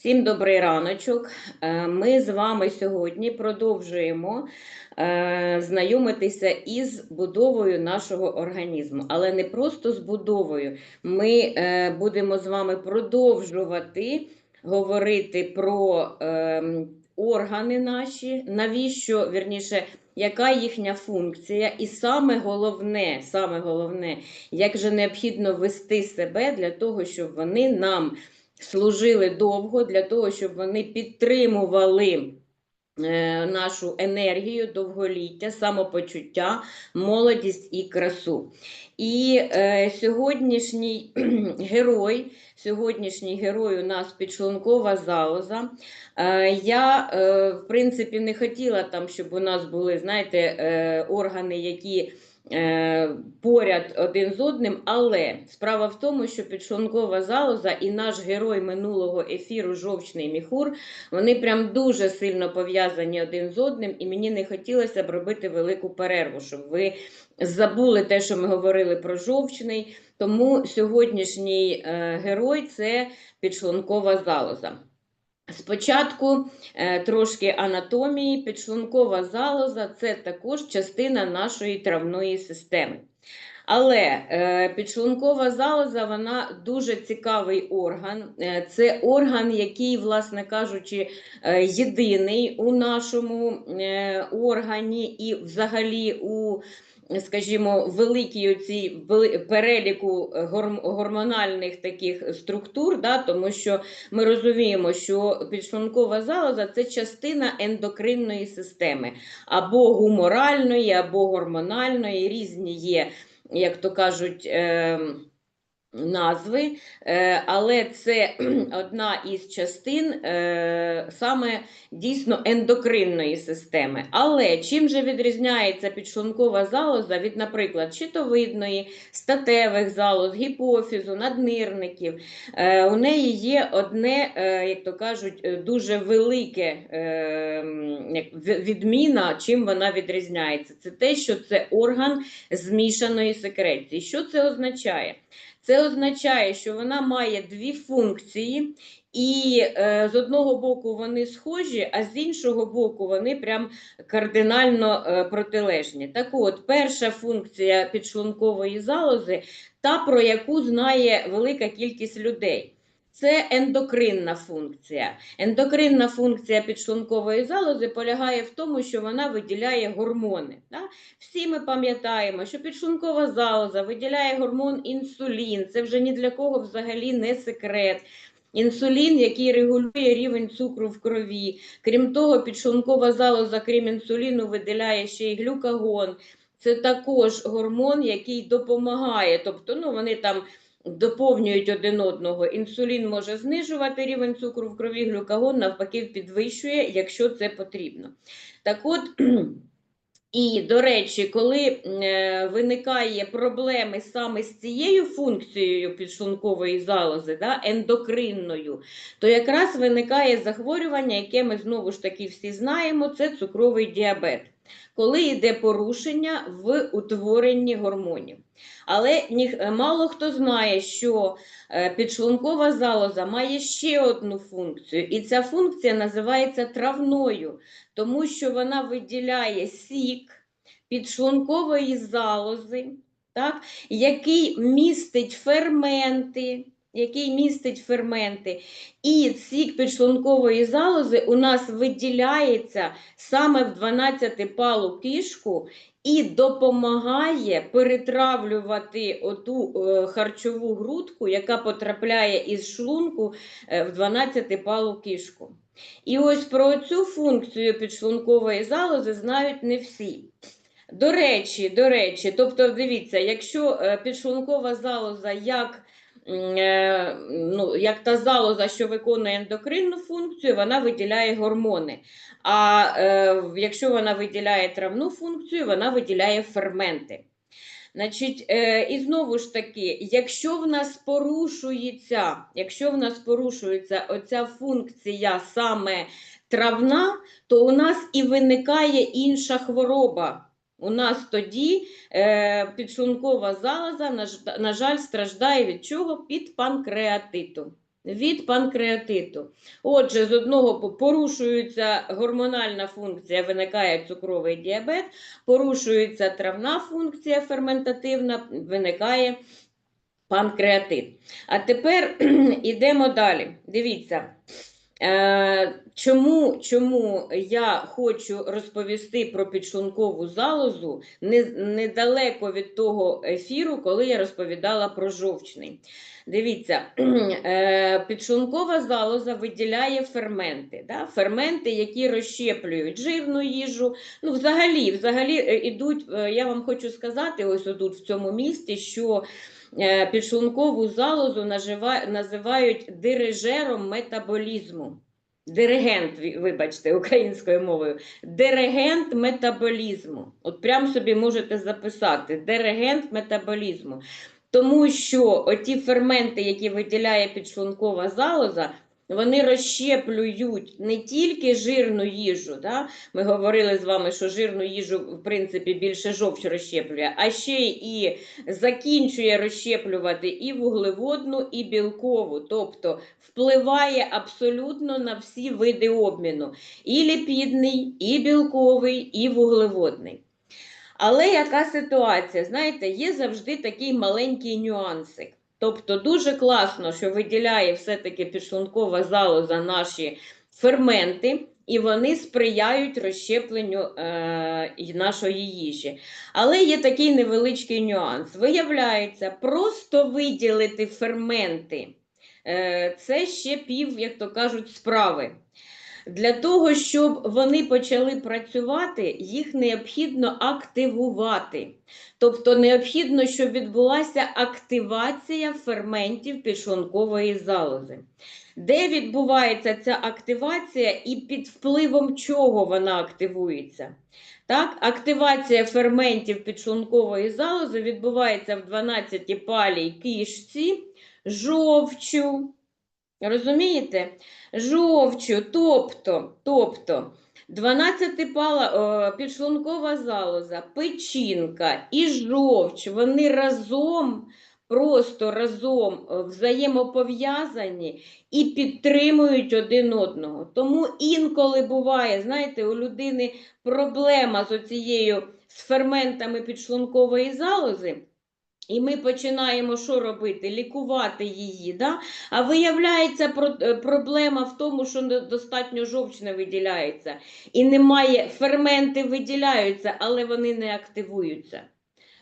Всім добрий раночок. Е, Ми з вами сьогодні продовжуємо е, знайомитися із будовою нашого організму, але не просто з будовою. Ми е, будемо з вами продовжувати говорити про органи наші, навіщо, вірніше, яка їхня функція, і саме головне, саме головне, як же необхідно вести себе для того, щоб вони нам служили довго для того, щоб вони підтримували е, нашу енергію, довголіття, самопочуття, молодість і красу. І е, сьогоднішній герой, сьогоднішній герой у нас підшлункова залоза. Е, я, е, в принципі, не хотіла там, щоб у нас були, знаєте, е, органи, які поряд один з одним, але справа в тому, що підшлункова залоза і наш герой минулого ефіру жовчний міхур, вони прям дуже сильно пов'язані один з одним, і мені не хотілося б робити велику перерву, щоб ви забули те, що ми говорили про жовчний. Тому сьогоднішній е, герой це підшлункова залоза. Спочатку е, трошки анатомії. Підшлункова залоза це також частина нашої травної системи. Але е, підшлункова залоза вона дуже цікавий орган. Е, це орган, який, власне кажучи, єдиний у нашому органі і взагалі у скажімо, великій оці переліку е, гормональних таких структур, да, тому що ми розуміємо, що підшлункова залоза це частина ендокринної системи, або гуморальної, або гормональної, різні є, як то кажуть. Назви, е, але це одна із частин е, саме дійсно ендокринної системи. Але чим же відрізняється підшлункова залоза від, наприклад, щитовидної, статевих залоз, гіпофізу, наднирників? Е, У неї є одне, як то кажуть, дуже велике відміна, чим вона відрізняється. Це те, що це орган змішаної секреції. Що це означає? Це означає, що вона має дві функції, і е, з одного боку вони схожі, а з іншого боку вони прям кардинально е, протилежні. Так от, перша функція підшлункової залози, та про яку знає велика кількість людей. Це ендокринна функція. Ендокринна функція підшлункової залози полягає в тому, що вона виділяє гормони. Да? Всі ми пам'ятаємо, що підшлункова залоза виділяє гормон інсулін. Це вже ні для кого взагалі не секрет. Інсулін, який регулює рівень цукру в крові. Крім того, підшлункова залоза, крім інсуліну, виділяє ще й глюкагон. Це також гормон, який допомагає. Тобто, ну, вони там доповнюють один одного. Інсулін може знижувати рівень цукру в крові, глюкагон навпаки підвищує, якщо це потрібно. Так от, і, до речі, коли е, виникає проблеми саме з цією функцією підшлункової залози, да, ендокринною, то якраз виникає захворювання, яке ми знову ж таки всі знаємо, це цукровий діабет, коли йде порушення в утворенні гормонів. Але е, мало хто знає, що е, підшлункова залоза має ще одну функцію, і ця функція називається травною тому що вона виділяє сік підшлункової залози, так, який містить ферменти. Який містить ферменти, і сік підшлункової залози у нас виділяється саме в 12-палу кишку і допомагає перетравлювати оту е, харчову грудку, яка потрапляє із шлунку е, в 12-палу кишку. І ось про цю функцію підшлункової залози знають не всі. До речі, до речі, тобто, дивіться, якщо е, підшлункова залоза як, ну, як та залоза, що виконує ендокринну функцію, вона виділяє гормони. А е, якщо вона виділяє травну функцію, вона виділяє ферменти. Значить, е, і знову ж таки, якщо в нас порушується, якщо в нас порушується оця функція саме травна, то у нас і виникає інша хвороба. У нас тоді е, підшлункова залоза, на, жаль, страждає від чого? Під панкреатиту. від панкреатиту. Отже, з одного порушується гормональна функція, виникає цукровий діабет, порушується травна функція ферментативна, виникає панкреатит. А тепер йдемо далі. Дивіться. Е, чому, чому я хочу розповісти про підшлункову залозу недалеко від того ефіру, коли я розповідала про жовчний? Дивіться, е, підшлункова залоза виділяє ферменти, да? ферменти, які розщеплюють жирну їжу. Ну, взагалі, взагалі е, ідуть, я вам хочу сказати, ось тут в цьому місті, що підшлункову залозу називають дирижером метаболізму. Диригент, вибачте, українською мовою. Диригент метаболізму. От прям собі можете записати: диригент метаболізму. Тому що оті ферменти, які виділяє підшлункова залоза, вони розщеплюють не тільки жирну їжу. Да? Ми говорили з вами, що жирну їжу, в принципі, більше жовч розщеплює, а ще і закінчує розщеплювати і вуглеводну, і білкову. Тобто впливає абсолютно на всі види обміну: і ліпідний, і білковий, і вуглеводний. Але яка ситуація? Знаєте, є завжди такий маленький нюансик. Тобто дуже класно, що виділяє все-таки підшлункова залоза наші ферменти, і вони сприяють розщепленню е, нашої їжі. Але є такий невеличкий нюанс. Виявляється, просто виділити ферменти е, це ще пів, як то кажуть, справи. Для того, щоб вони почали працювати, їх необхідно активувати. Тобто необхідно, щоб відбулася активація ферментів підшлункової залози. Де відбувається ця активація і під впливом чого вона активується? Так, активація ферментів підшлункової залози відбувається в 12 палій кишці, жовчу. Розумієте? Жовчу, тобто, тобто 12 пала, е, підшлункова залоза, печінка і жовч, вони разом, просто разом е, взаємопов'язані і підтримують один одного. Тому інколи буває, знаєте, у людини проблема з оцією з ферментами підшлункової залози. І ми починаємо що робити? Лікувати її. Да? А виявляється, е, проблема в тому, що недостатньо жовч не виділяється. І немає, ферменти виділяються, але вони не активуються.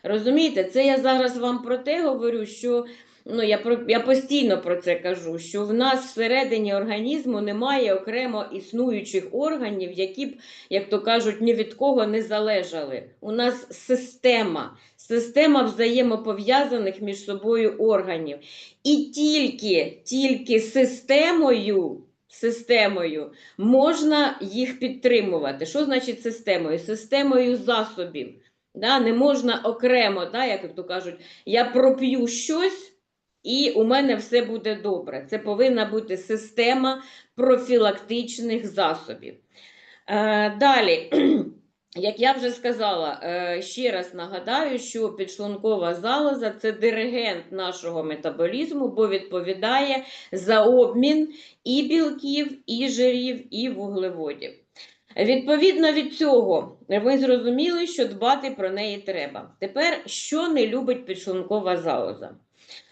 Розумієте, це я зараз вам про те говорю, що ну, я, про, я постійно про це кажу, що в нас всередині організму немає окремо існуючих органів, які б, як то кажуть, ні від кого не залежали. У нас система, система взаємопов'язаних між собою органів. І тільки, тільки системою. Системою можна їх підтримувати. Що значить системою? Системою засобів. Да? Не можна окремо, да, як то кажуть, я проп'ю щось, і у мене все буде добре. Це повинна бути система профілактичних засобів. Е, далі. Як я вже сказала, е, ще раз нагадаю, що підшлункова залоза це диригент нашого метаболізму, бо відповідає за обмін і білків, і жирів, і вуглеводів. Відповідно від цього, ви зрозуміли, що дбати про неї треба. Тепер, що не любить підшлункова залоза?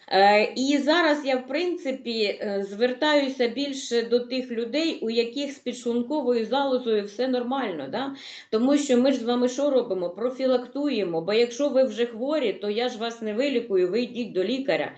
Е, І зараз я, в принципі, е, звертаюся більше до тих людей, у яких з підшлунковою залозою все нормально. Да? Тому що ми ж з вами що робимо? Профілактуємо. Бо якщо ви вже хворі, то я ж вас не вилікую, ви йдіть до лікаря.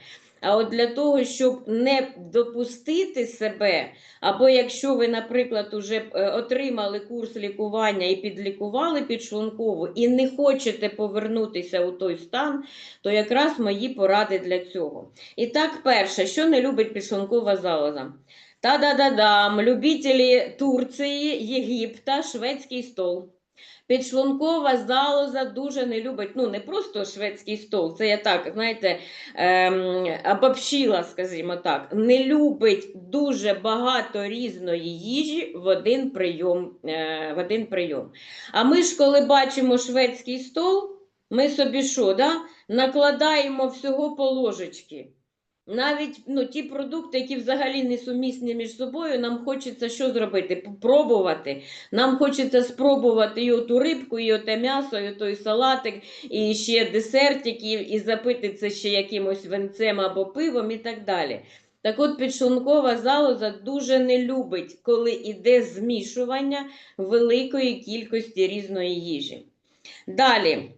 А от для того, щоб не допустити себе, або якщо ви, наприклад, уже е, отримали курс лікування і підлікували підшлункову, і не хочете повернутися у той стан, то якраз мої поради для цього. І так, перше, що не любить підшлункова залоза? Та-да-да-дам, любителі Турції, Єгипта, шведський стол. Підшлункова залоза дуже не любить, ну не просто шведський стол, це я так, знаєте, ем, обобщила, скажімо так, не любить дуже багато різної їжі в один прийом. Е, в один прийом. А ми ж, коли бачимо шведський стол, ми собі що, да? накладаємо всього по ложечки. Навіть ну, ті продукти, які взагалі не сумісні між собою, нам хочеться що зробити? Пробувати. Нам хочеться спробувати і оту рибку, і оте м'ясо, і той салатик, і ще десертик, і, і запити це ще якимось венцем або пивом і так далі. Так от підшлункова залоза дуже не любить, коли йде змішування великої кількості різної їжі. Далі.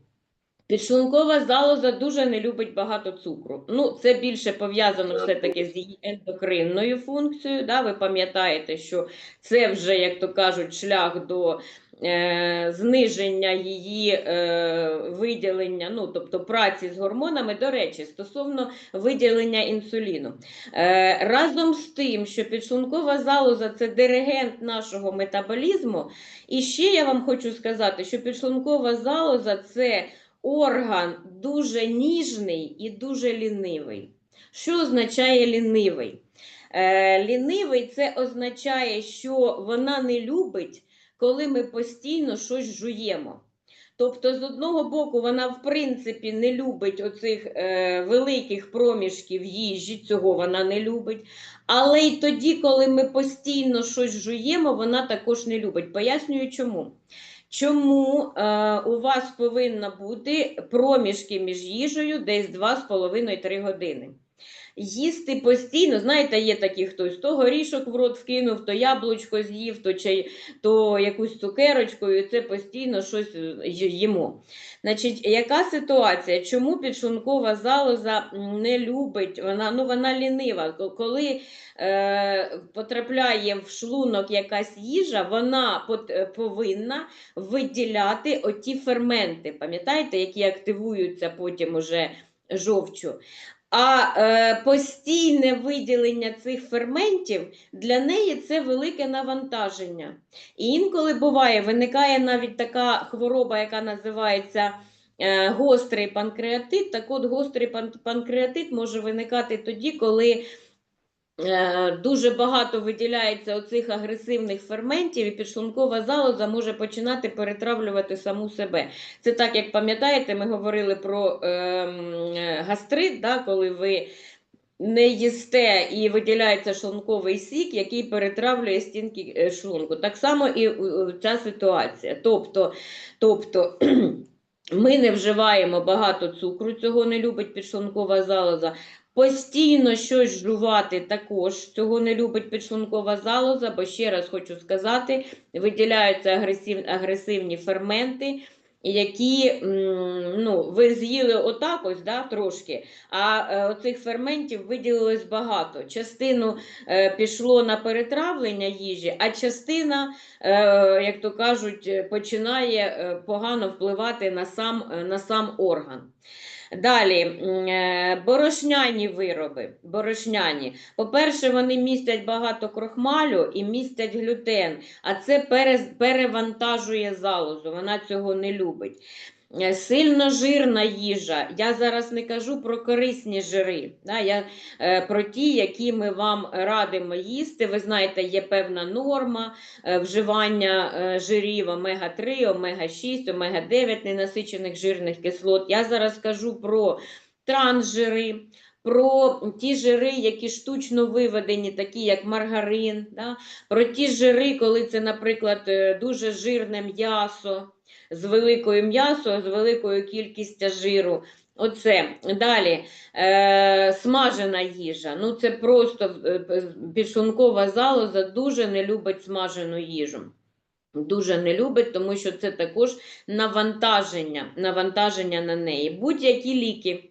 Підшлункова залоза дуже не любить багато цукру. Ну, це більше пов'язано все-таки з її ендокринною функцією. Да? Ви пам'ятаєте, що це вже, як то кажуть, шлях до е, зниження її е, виділення, ну, тобто праці з гормонами. До речі, стосовно виділення інсуліну. Е, разом з тим, що підшлункова залоза це диригент нашого метаболізму. І ще я вам хочу сказати, що підшлункова залоза це орган дуже ніжний і дуже лінивий. Що означає лінивий? Е, лінивий це означає, що вона не любить, коли ми постійно щось жуємо. Тобто, з одного боку, вона, в принципі, не любить оцих е, великих проміжків їжі, цього вона не любить. Але й тоді, коли ми постійно щось жуємо, вона також не любить. Пояснюю чому. Чому е, у вас повинна бути проміжки між їжею десь 2,5-3 години? Їсти постійно, знаєте, є такі хтось, то горішок в рот вкинув, то яблучко з'їв, то, чай, то якусь цукерочку, і це постійно щось е, їмо. Значить, яка ситуація? Чому підшлункова залоза не любить, вона ну, вона лінива. Коли е, потрапляє в шлунок якась їжа, вона пот, е, повинна виділяти оті ферменти, пам'ятаєте, які активуються потім уже жовчу. А е, постійне виділення цих ферментів для неї це велике навантаження. І інколи буває, виникає навіть така хвороба, яка називається е, гострий панкреатит. Так от гострий пан панкреатит може виникати тоді, коли дуже багато виділяється оцих агресивних ферментів, і підшлункова залоза може починати перетравлювати саму себе. Це так, як пам'ятаєте, ми говорили про е, гастрит, да, коли ви не їсте і виділяється шлунковий сік, який перетравлює стінки е, шлунку. Так само і ця ситуація. Тобто, тобто ми не вживаємо багато цукру, цього не любить підшлункова залоза. Постійно щось жувати також цього не любить підшлункова залоза, бо ще раз хочу сказати, виділяються агресив, агресивні ферменти, які ну, ви з'їли отак ось да, трошки, а е, оцих ферментів виділилось багато. Частину е, пішло на перетравлення їжі, а частина, е, як то кажуть, починає погано впливати на сам, на сам орган. Далі е, борошняні вироби. Борошняні. По-перше, вони містять багато крохмалю і містять глютен, а це перевантажує залозу, вона цього не любить. Е, сильно жирна їжа. Я зараз не кажу про корисні жири. Да? Я е, про ті, які ми вам радимо їсти. Ви знаєте, є певна норма е, вживання жирів омега-3, омега-6, омега-9 ненасичених жирних кислот. Я зараз кажу про трансжири. Про ті жири, які штучно виведені, такі як маргарин, да? про ті жири, коли це, наприклад, дуже жирне м'ясо, з великою м'ясо, з великою кількістю жиру. Оце. Далі е, смажена їжа. Ну Це просто е, підшлункова залоза дуже не любить смажену їжу. Дуже не любить, тому що це також навантаження, навантаження на неї. Будь-які ліки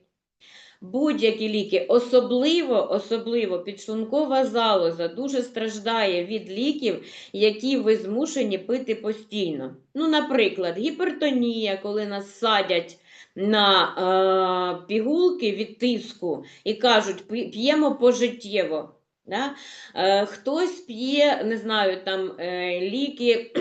будь-які ліки, особливо особливо підшлункова залоза дуже страждає від ліків, які ви змушені пити постійно. Ну, Наприклад, гіпертонія, коли нас садять на е, пігулки від тиску і кажуть, п'ємо пожиттєво. Да? Е, Хтось п'є, не знаю, там е, ліки.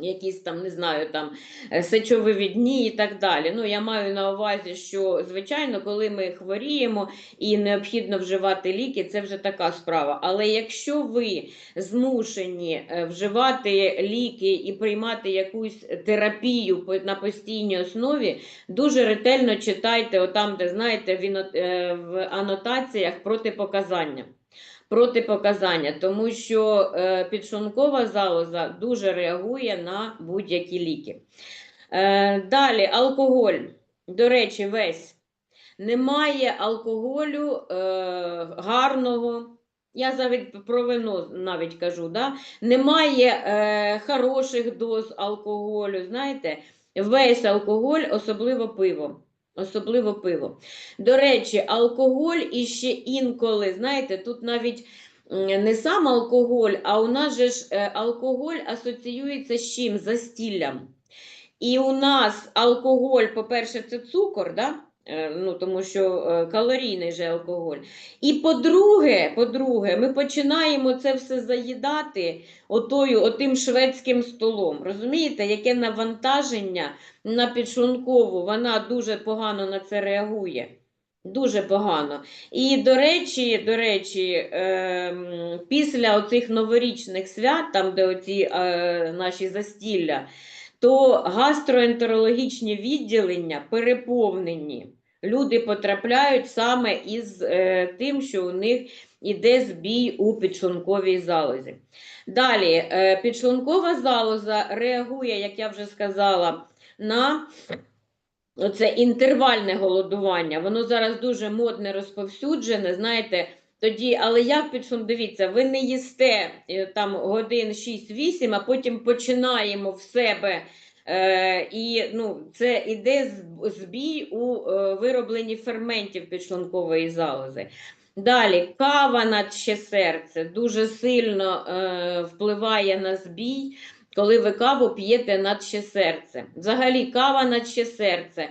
Якісь там, не знаю, там е, сечовивідні і так далі. Ну, я маю на увазі, що, звичайно, коли ми хворіємо і необхідно вживати ліки, це вже така справа. Але якщо ви змушені е, вживати ліки і приймати якусь терапію на постійній основі, дуже ретельно читайте, отам, де знаєте, в, е, анотаціях протипоказання. Протипоказання, тому що е, підшлункова залоза дуже реагує на будь-які ліки. Е, далі алкоголь. До речі, весь. Немає алкоголю е, гарного. Я навіть про вино навіть кажу, да? немає хороших доз алкоголю. Знаєте, весь алкоголь, особливо пиво. Особливо пиво. До речі, алкоголь і ще інколи, знаєте, тут навіть не сам алкоголь, а у нас же ж е, алкоголь асоціюється з чим? Застіллям. І у нас алкоголь, по-перше, це цукор, да? Е, ну, тому що е, калорійний же алкоголь. І по-друге, по-друге, ми починаємо це все заїдати отою, отим шведським столом. Розумієте, яке навантаження на підшлункову, вона дуже погано на це реагує. Дуже погано. І до речі, до речі, ем, після оцих новорічних свят, там, де оці е, наші застілля, то гастроентерологічні відділення переповнені. Люди потрапляють саме із е, тим, що у них іде збій у підшлунковій залозі. Далі, е, підшлункова залоза реагує, як я вже сказала, на оце інтервальне голодування. Воно зараз дуже модне, розповсюджене. Знаєте, тоді, але як підшлун, дивіться, ви не їсте е, там годин 6-8, а потім починаємо в себе. Е, і ну, це іде збій у е, виробленні ферментів підшлункової залози. Далі, кава на ще серце дуже сильно е, впливає на збій, коли ви каву п'єте на ще серце. Взагалі, кава на ще серце,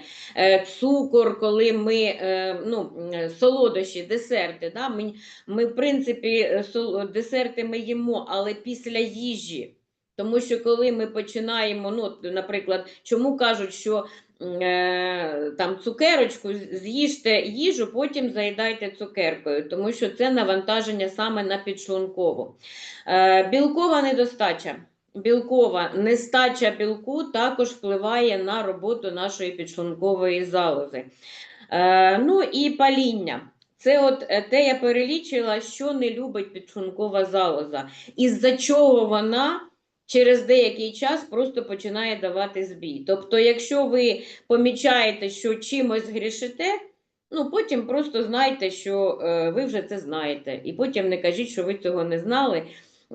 цукор, коли ми ну, солодощі, десерти. Да? Ми, ми, в принципі, десерти ми їмо, але після їжі. Тому що коли ми починаємо, ну, наприклад, чому кажуть, що е, там цукерочку з'їжте їжу, потім заїдайте цукеркою, тому що це навантаження саме на підшлункову. Е, білкова недостача. Білкова нестача білку також впливає на роботу нашої підшлункової залози. Е, ну і паління. Це от е, те я перелічила, що не любить підшлункова залоза, із-за чого вона через деякий час просто починає давати збій. Тобто, якщо ви помічаєте, що чимось грішите, ну потім просто знайте, що е, ви вже це знаєте, і потім не кажіть, що ви цього не знали.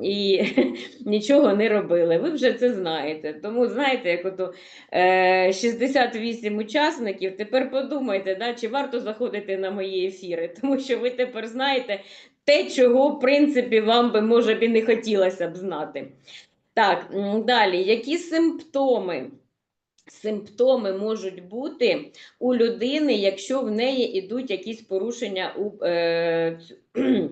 І нічого не робили. Ви вже це знаєте. Тому знаєте, як ото е, 68 учасників. Тепер подумайте, да, чи варто заходити на мої ефіри, тому що ви тепер знаєте те, чого в принципі вам би може б і не хотілося б знати. Так, далі, які симптоми? Симптоми можуть бути у людини, якщо в неї йдуть якісь порушення у е,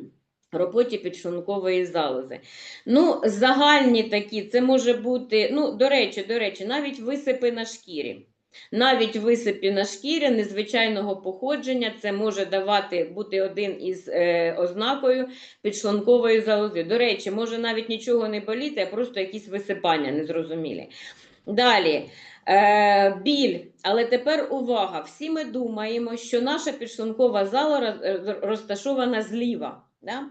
роботі підшлункової залози. Ну, загальні такі, це може бути, ну, до речі, до речі, навіть висипи на шкірі. Навіть висипи на шкірі незвичайного походження, це може давати бути один із е, ознакою підшлункової залози. До речі, може навіть нічого не боліти, а просто якісь висипання незрозумілі. Далі. Е, біль, але тепер увага! Всі ми думаємо, що наша підшлункова зала роз- розташована зліва. Да?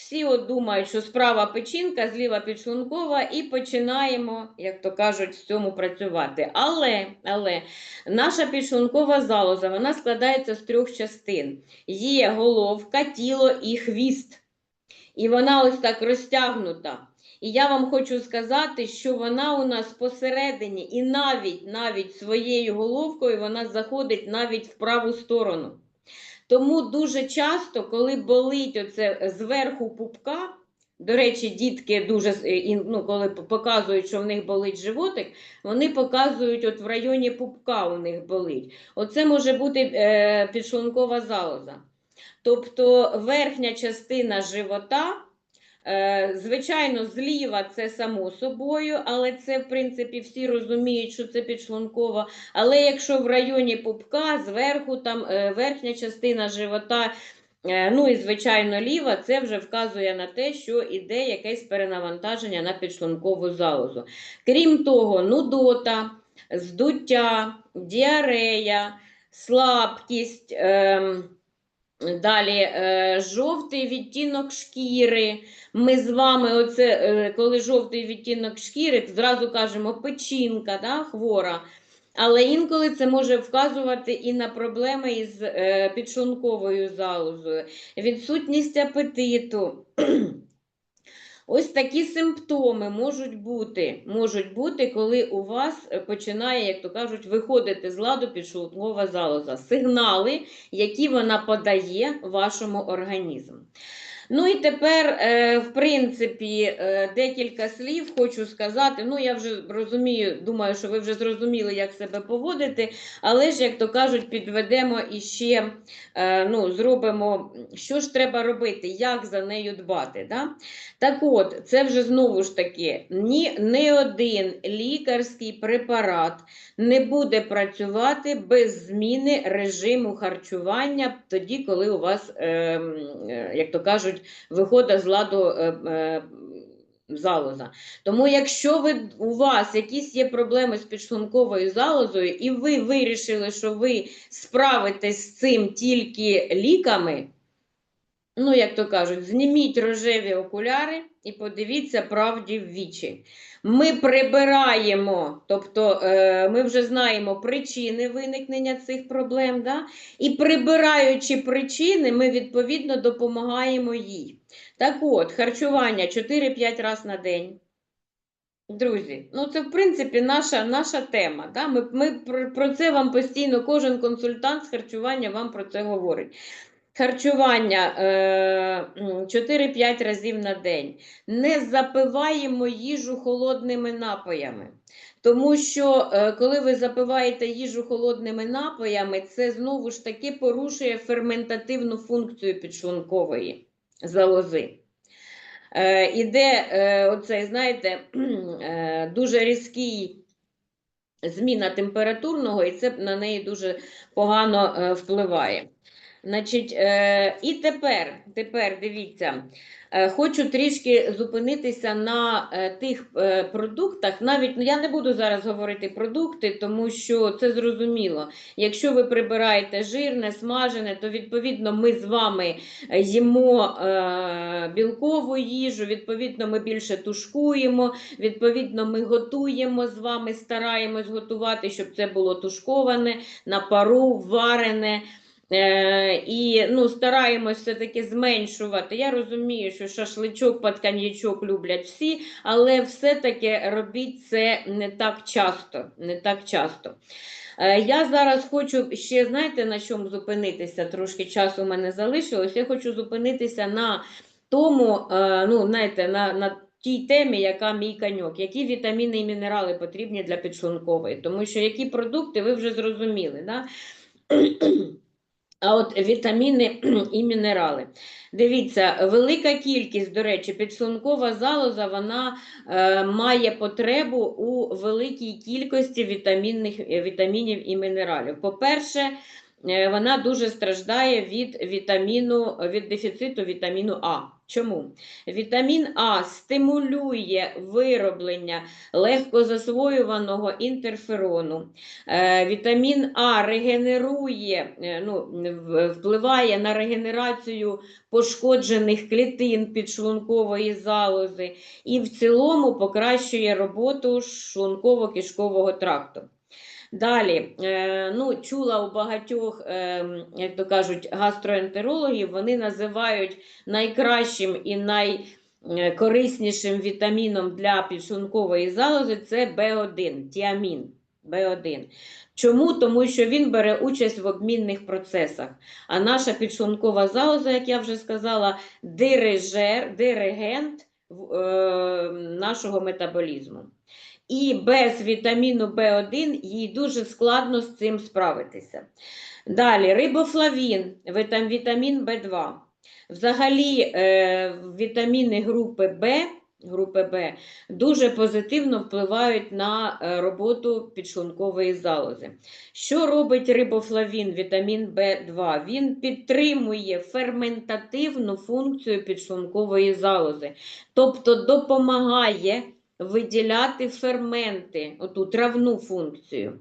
Всі от думають, що справа печінка, зліва підшлункова, і починаємо, як то кажуть, в цьому працювати. Але, але наша підшлункова залоза вона складається з трьох частин: є головка, тіло і хвіст. І вона ось так розтягнута. І я вам хочу сказати, що вона у нас посередині, і навіть навіть своєю головкою вона заходить навіть в праву сторону. Тому дуже часто, коли болить оце зверху пупка, до речі, дітки дуже ну, коли показують, що в них болить животик, вони показують, от в районі пупка у них болить. Оце може бути е, підшлункова залоза. Тобто верхня частина живота Е, Звичайно, зліва це само собою, але це, в принципі, всі розуміють, що це підшлункова. Але якщо в районі пупка, зверху, там е, верхня частина живота, е, ну і звичайно ліва, це вже вказує на те, що іде якесь перенавантаження на підшлункову залозу. Крім того, нудота, здуття, діарея, слабкість. ем, Далі е, жовтий відтінок шкіри. Ми з вами, оце, е, коли жовтий відтінок шкіри, зразу кажемо печінка да, хвора. Але інколи це може вказувати і на проблеми із е, підшлунковою залозою, відсутність апетиту. Ось такі симптоми можуть бути, можуть бути, коли у вас е, починає, як то кажуть, виходити з ладу підшлункова залоза. Сигнали, які вона подає вашому організму. Ну і тепер, е, в принципі, е, декілька слів хочу сказати. Ну, я вже розумію, думаю, що ви вже зрозуміли, як себе поводити, але ж, як то кажуть, підведемо і ще е, ну, зробимо, що ж треба робити, як за нею дбати. Да? Так от, це вже знову ж таки, ні, не один лікарський препарат не буде працювати без зміни режиму харчування тоді, коли у вас, е, е, як то кажуть, виходить з ладу е, е, залоза. Тому якщо ви, у вас якісь є проблеми з підшлунковою залозою, і ви вирішили, що ви справитесь з цим тільки ліками, ну, як то кажуть, зніміть рожеві окуляри і подивіться правді в вічі. Ми прибираємо, тобто е, ми вже знаємо причини виникнення цих проблем, да? і прибираючи причини, ми відповідно допомагаємо їй. Так от, харчування 4-5 разів на день. Друзі, ну це в принципі наша, наша тема. Да? Ми, ми про, це вам постійно, кожен консультант з харчування вам про це говорить. Харчування е, 4-5 разів на день. Не запиваємо їжу холодними напоями. Тому що е, коли ви запиваєте їжу холодними напоями, це знову ж таки порушує ферментативну функцію підшлункової залози. Е, іде е, оцей, знаєте, е, дуже різкий зміна температурного, і це на неї дуже погано е, впливає. Значить, е, і тепер, тепер дивіться, е, хочу трішки зупинитися на е, тих продуктах. Навіть ну, я не буду зараз говорити продукти, тому що це зрозуміло. Якщо ви прибираєте жирне, смажене, то відповідно ми з вами їмо білкову їжу, відповідно, ми більше тушкуємо, відповідно, ми готуємо з вами, стараємось готувати, щоб це було тушковане, на пару, варене. Е, і ну, стараємось все-таки зменшувати. Я розумію, що шашличок під коньячок люблять всі, але все-таки робіть це не так часто. Не так часто. Е, Я зараз хочу ще, знаєте, на чому зупинитися? Трошки часу у мене залишилось. Я хочу зупинитися на тому, е, ну, знаєте, на, на тій темі, яка мій каньок, які вітаміни і мінерали потрібні для підшлункової. Тому що які продукти ви вже зрозуміли. Да? А от вітаміни і мінерали. Дивіться, велика кількість, до речі, підшлункова залоза вона е, має потребу у великій кількості вітамінних, е, вітамінів і мінералів. По-перше, е, вона дуже страждає від вітаміну, від дефіциту вітаміну А. Чому? Вітамін А стимулює вироблення легкозасвоюваного інтерферону. Е, Вітамін А регенерує, е, ну, впливає на регенерацію пошкоджених клітин підшлункової залози і в цілому покращує роботу шлунково-кишкового тракту. Далі, е, ну, чула у багатьох, е, як то кажуть, гастроентерологів, вони називають найкращим і найкориснішим вітаміном для підшлункової залози це В1, тіамін. В1. Чому? Тому що він бере участь в обмінних процесах. А наша підшлункова залоза, як я вже сказала, дирижер, диригент е, нашого метаболізму. І без вітаміну В1 їй дуже складно з цим справитися. Далі, рибофлавін, вітамін В2. Взагалі, е, вітаміни групи В, групи В дуже позитивно впливають на е, роботу підшлункової залози. Що робить рибофлавін, вітамін В2? Він підтримує ферментативну функцію підшлункової залози, тобто допомагає виділяти ферменти, оту травну функцію.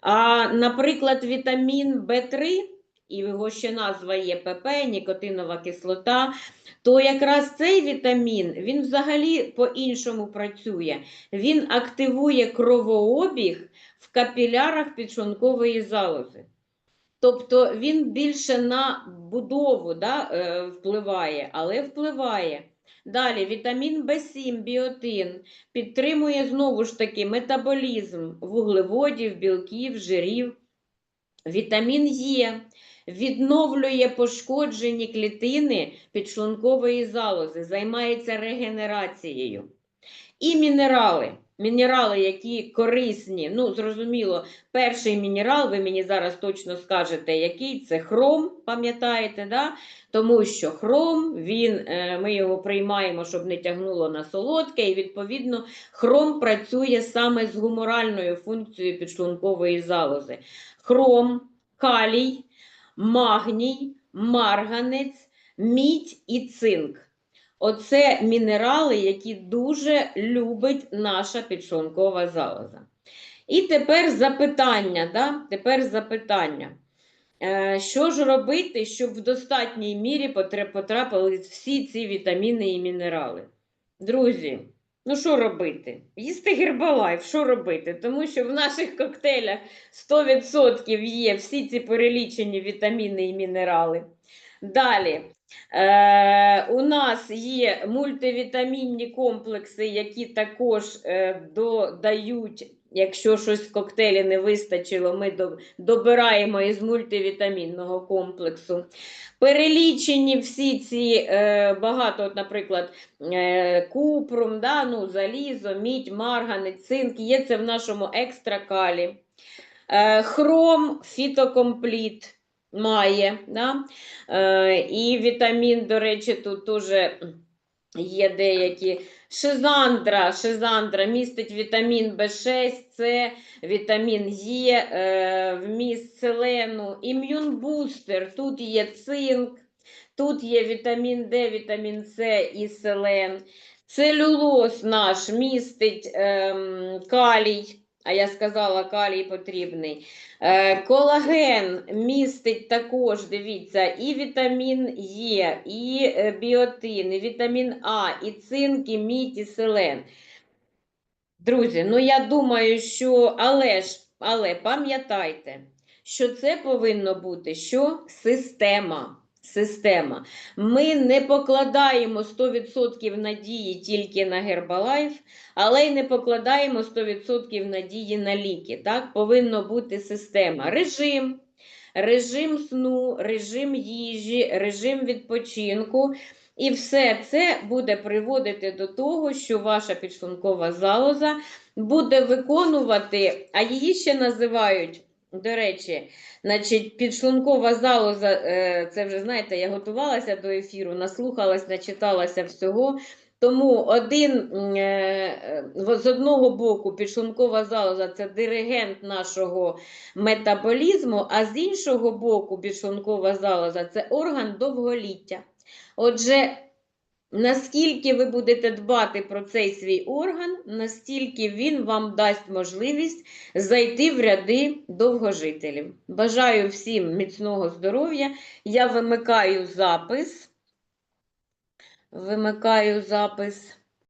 А, наприклад, вітамін В3, і його ще назва є ПП, нікотинова кислота, то якраз цей вітамін він взагалі по-іншому працює. Він активує кровообіг в капілярах підшлункової залози. Тобто він більше на будову да, е, впливає, але впливає. Далі вітамін В7, біотин підтримує знову ж таки метаболізм вуглеводів, білків, жирів. Вітамін Е відновлює пошкоджені клітини підшлункової залози, займається регенерацією. І мінерали. Мінерали, які корисні, ну, зрозуміло, перший мінерал, ви мені зараз точно скажете, який це хром, пам'ятаєте, да? тому що хром, він, е, ми його приймаємо, щоб не тягнуло на солодке, і відповідно хром працює саме з гуморальною функцією підшлункової залози. Хром, калій, магній, марганець, мідь і цинк. Оце мінерали, які дуже любить наша підшлункова залоза. І тепер запитання. Да? Тепер запитання. Е, Що ж робити, щоб в достатній мірі потрапили всі ці вітаміни і мінерали? Друзі, ну що робити? Їсти гербалайф, що робити? Тому що в наших коктейлях 100% є всі ці перелічені вітаміни і мінерали. Далі. Е, у нас є мультивітамінні комплекси, які також е, додають, якщо щось в коктейлі не вистачило, ми добираємо із мультивітамінного комплексу. Перелічені всі ці е, багато, от, наприклад, е, купрум, да, ну, залізо, мідь, марганець, цинк, є це в нашому екстракалі. Е, хром, фітокомпліт має. Да? Е, і вітамін, до речі, тут теж є деякі. Шизандра, шизандра містить вітамін В6, С, вітамін Е, е, вміст селену, ім'юнбустер, тут є цинк, тут є вітамін Д, вітамін С і селен. Целюлоз наш містить е, калій, а я сказала, калій потрібний. Е, колаген містить також, дивіться, і вітамін Е, і е, біотин, і вітамін А, і цинк, і мідь, і селен. Друзі, ну я думаю, що але ж, але пам'ятайте, що це повинно бути що система. Система. Ми не покладаємо 100% надії тільки на Herbalife, але й не покладаємо 100% надії на ліки. Так? Повинна бути система. Режим, режим сну, режим їжі, режим відпочинку. І все це буде приводити до того, що ваша підшлункова залоза буде виконувати, а її ще називають, до речі, значить, підшлункова залоза, е, це вже знаєте, я готувалася до ефіру, наслухалась, начиталася всього. Тому один е, е, з одного боку підшлункова залоза це диригент нашого метаболізму, а з іншого боку, підшлункова залоза це орган довголіття. Отже, наскільки ви будете дбати про цей свій орган, настільки він вам дасть можливість зайти в ряди довгожителів. Бажаю всім міцного здоров'я. Я вимикаю запис. Вимикаю запис.